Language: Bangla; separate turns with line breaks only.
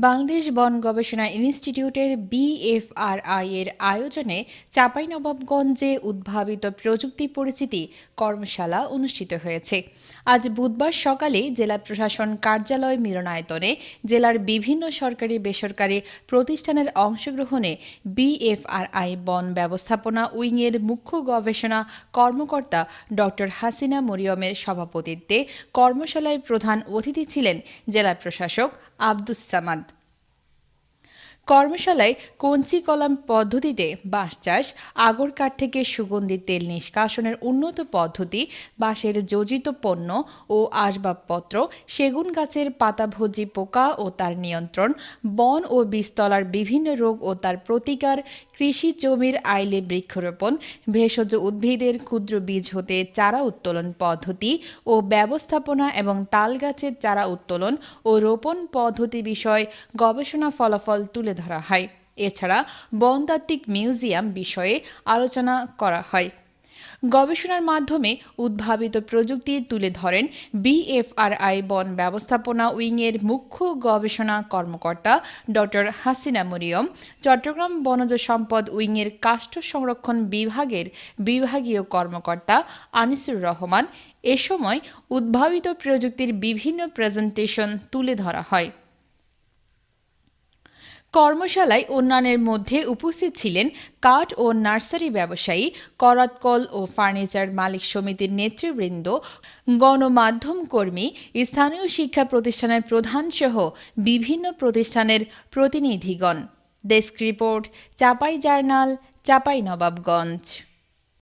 বাংলাদেশ বন গবেষণা ইনস্টিটিউটের বিএফআরআই এর আয়োজনে চাঁপাইনবাবগঞ্জে উদ্ভাবিত প্রযুক্তি পরিচিতি কর্মশালা অনুষ্ঠিত হয়েছে। আজ বুধবার সকালে জেলা প্রশাসন কার্যালয় মিলনায়তনে জেলার বিভিন্ন সরকারি বেসরকারি প্রতিষ্ঠানের অংশগ্রহণে বিএফআরআই বন ব্যবস্থাপনা উইংয়ের মুখ্য গবেষণা কর্মকর্তা ডক্টর হাসিনা মরিয়মের সভাপতিত্বে কর্মশালায় প্রধান অতিথি ছিলেন জেলা প্রশাসক আব্দুস সামাদ। কর্মশালায় কঞ্চি কলাম পদ্ধতিতে বাঁশ চাষ, আগর কাঠ থেকে সুগন্ধি তেল নিষ্কাশনের উন্নত পদ্ধতি, বাঁশের যোজিত পণ্য ও আসবাবপত্র, সেগুন গাছের পাতাভোজী পোকা ও তার নিয়ন্ত্রণ, বন ও বীজতলার বিভিন্ন রোগ ও তার প্রতিকার কৃষি জমির আইলে বৃক্ষরোপণ, ভেষজ উদ্ভিদের ক্ষুদ্র বীজ হতে চারা উত্তোলন পদ্ধতি ও ব্যবস্থাপনা এবং তাল গাছের চারা উত্তোলন ও রোপণ পদ্ধতি বিষয়ে গবেষণা ফলাফল তুলে ধরা হয়। এছাড়া বনতাত্ত্বিক মিউজিয়াম বিষয়ে আলোচনা করা হয়। গবেষণার মাধ্যমে উদ্ভাবিত প্রযুক্তি তুলে ধরেন বিএফআরআই বন ব্যবস্থাপনা উইংয়ের মুখ্য গবেষণা কর্মকর্তা ডক্টর হাসিনা মরিয়ম, চট্টগ্রাম বনজ সম্পদ উইংয়ের কাষ্ঠ সংরক্ষণ বিভাগের বিভাগীয় কর্মকর্তা আনিসুর রহমান, এ সময় উদ্ভাবিত প্রযুক্তির বিভিন্ন প্রেজেন্টেশন তুলে ধরা হয়। কর্মশালায় অন্যান্যের মধ্যে উপস্থিত ছিলেন কাঠ ও নার্সারি ব্যবসায়ী করাতকল ও ফার্নিচার মালিক সমিতির নেতৃবৃন্দ, গণমাধ্যম কর্মী, স্থানীয় শিক্ষা প্রতিষ্ঠানের প্রধানসহ বিভিন্ন প্রতিষ্ঠানের প্রতিনিধিগণ। Desk report, Chapai journal, Chapai Nawabganj.